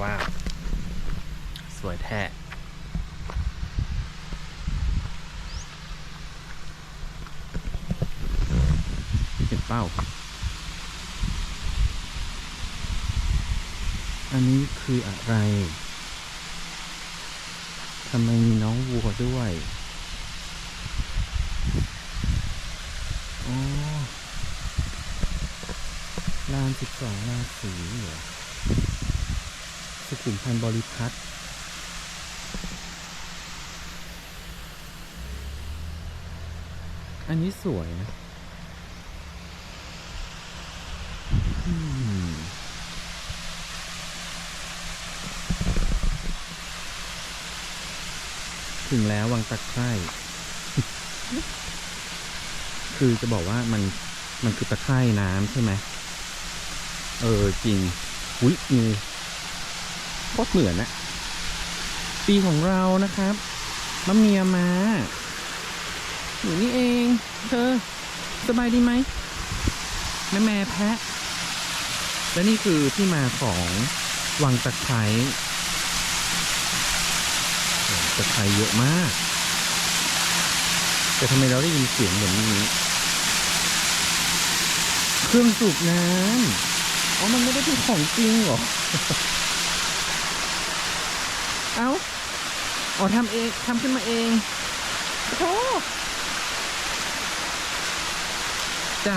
ว้าว สวยแท้เห็นเป้า อันนี้คืออะไร ทำไมมีน้องวัวด้วยอ๋อลานสิบสองราศีเหรอ สุขุมพันธ์บริพัตรอันนี้สวยนะถึงแล้ววังตะไคร่คือจะบอกว่ามันมันคือตะไคร่น้ำใช่ไหม เออ จริง อุ้ยงู โคตรเหมือนนะปีของเรานะครับมะเมียมาอยู่นี่เอง เธอ สบายดีไหมแม่แม่แพะ และนี่คือที่มาของวังตะไคร้ตะไคร้เยอะมาก แต่ทำไมเราได้ยินเสียงเหมือนนี้ เครื่องสูบน้ำอ๋อ มันไม่ได้เป็นของจริงหรอ เอ้าอ๋อทำเองทำขึ้นมาเองโอ้จ้ะ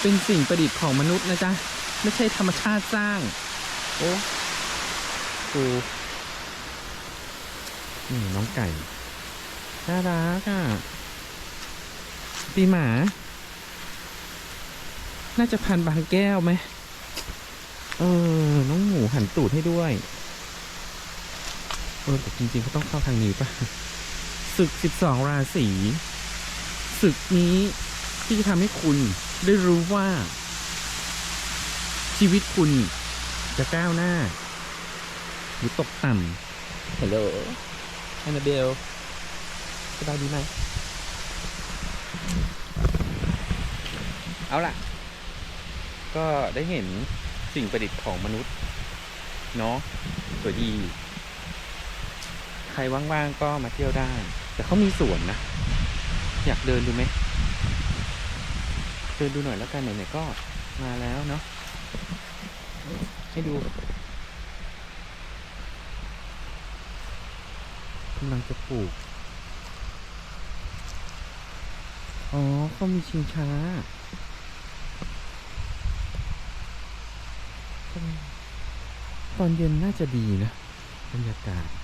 เป็นสิ่งประดิษฐ์ของมนุษย์นะจ๊ะ ไม่ใช่ธรรมชาติสร้าง โอ้กูนี่น้องไก่น่ารักอะปีหมา น่าจะพันบางแก้วไหม เออ น้องหมูหันตูดให้ด้วย เออแต่จริงๆเขาต้องเข้าทางนี้ปะศึกสิบสองราศีศึกนี้ที่จะทำให้คุณได้รู้ว่า ชีวิตคุณจะก้าวหน้า หรือตกต่ำฮัลโหลแอนนาเบลสบายดีไหมเอาล่ะ ก็ได้เห็นสิ่งประดิษฐ์ของมนุษย์ เนาะสวยดี ใครว่างๆก็มาเที่ยวได้ แต่เขามีสวนนะ อยากเดินดูไหมเดินดูหน่อยแล้วกันไหนๆก็มาแล้วเนาะให้ดูกำลังจะปลูก อ๋อเขามีชิงช้าตอนเย็นน่าจะดีนะ บรรยากาศ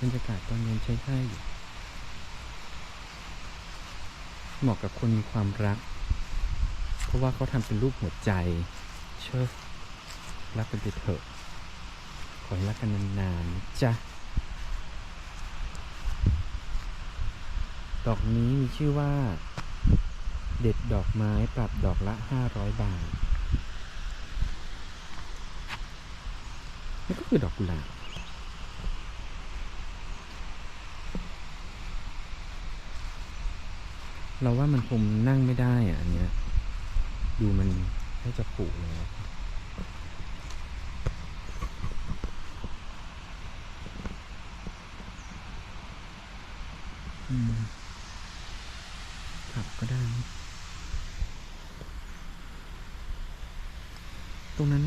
บรรยากาศตอนเย็นใช้ได้อยู่เหมาะกับคนมีความรัก เพราะว่าเขาทำเป็นรูปหัวใจ เชิญรักกันไปเถอะ ขอให้รักกันนานๆจ้ะดอกนี้มีชื่อว่า เด็ดดอกไม้ปรับดอกละห้าร้อยบาทนี่ก็คือดอกกุหลาบ เราว่ามันคงนั่งไม่ได้อะอันเนี้ย ดูมันให้จะผุแล้วอืมขับก็ได้นะตรงนั้น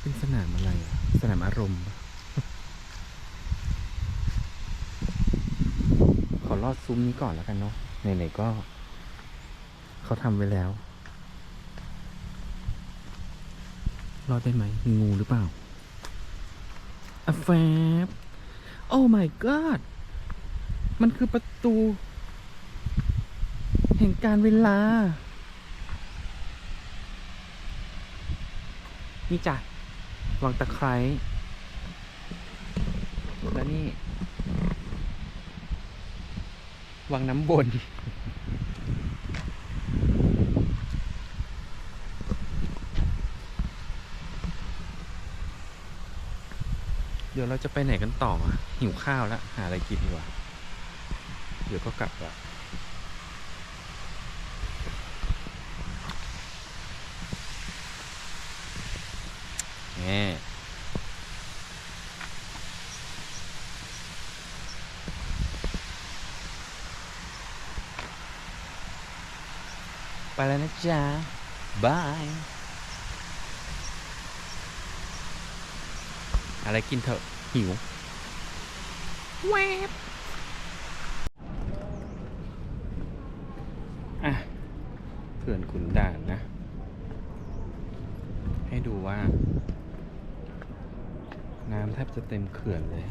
เป็นสนามอะไรอะ สนามอารมณ์ปะขอลอดซุ้มนี้ก่อนแล้วกันเนาะ ไหนๆก็ เขาทำไว้แล้ว รอดได้ไหมมีงูหรือเปล่าอะแฟบโอ้ my god มันคือประตู แห่งการเวลา นี่จ้ะวางตะไคร้แล้วนี่ วางน้ำบน เดี๋ยวเราจะไปไหนกันต่ออะหิวข้าวแล้ว หาอะไรกินดีกว่า เดี๋ยวก็กลับละแง่ไป แล้วนะจ๊ะบายอะไรกินเถอะหิวแวบอะเขื่อนขุนด่านนะ ให้ดูว่า น้ำแทบจะเต็มเขื่อนเลย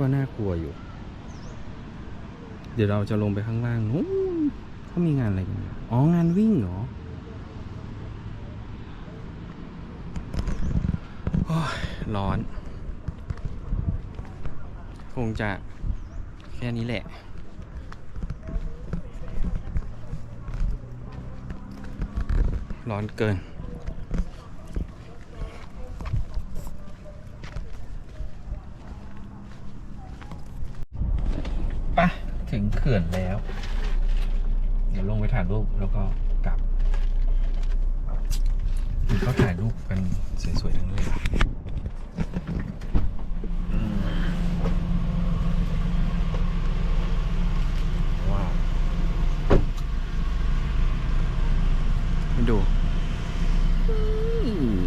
ก็น่ากลัวอยู่ เดี๋ยวเราจะลงไปข้างล่างนู้นเขามีงานอะไรกันเนี่ยอ๋อ งานวิ่งเหรอโอ้ยร้อน คงจะแค่นี้แหละ ร้อนเกิน ปะถึง เขื่อนแล้ว เดี๋ยวลงไปถ่ายรูปแล้วก็กลับเขาถ่ายรูปกันสวยๆทั้งนั้นเลยอืมว้าวให้ดูอืม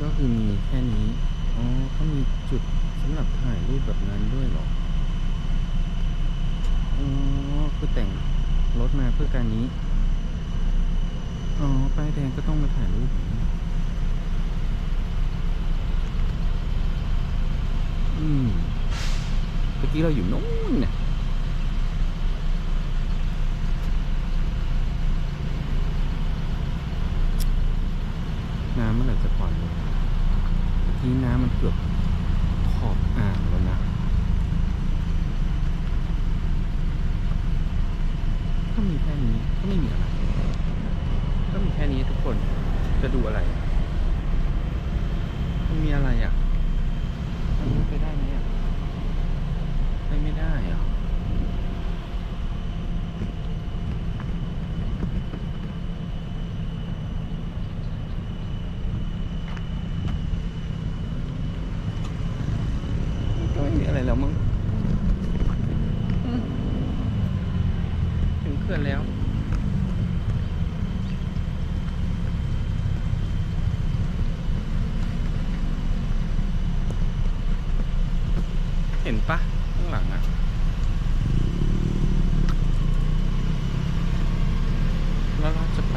ก็คือมีแค่นี้ อ๋อเขามีจุดสำหรับถ่ายรูปแบบนั้นด้วยเหรอ อ๋อ คือแต่งรถมาเพื่อการนี้ อ๋อ ป้ายแดงก็ต้องมาถ่ายรูปอืมเมื่อกี้เราอยู่โน้นเนี่ยน้ำเมื่อไหร่จะปล่อยลงที่น้ำมันเกือบขอบอ่างแล้วนะ ก็มีแค่นี้ก็ไม่มีอะไรก็มีแค่นี้ทุกคนจะดูอะไรมันมีอะไรอะมันไปได้ไหมอะไปไม่ได้อะก็ไม่มีอะไรแล้วมั้งอืมถึง เขื่อนแล้วเห็นปะข้างหลังอะแล้วเราจะไป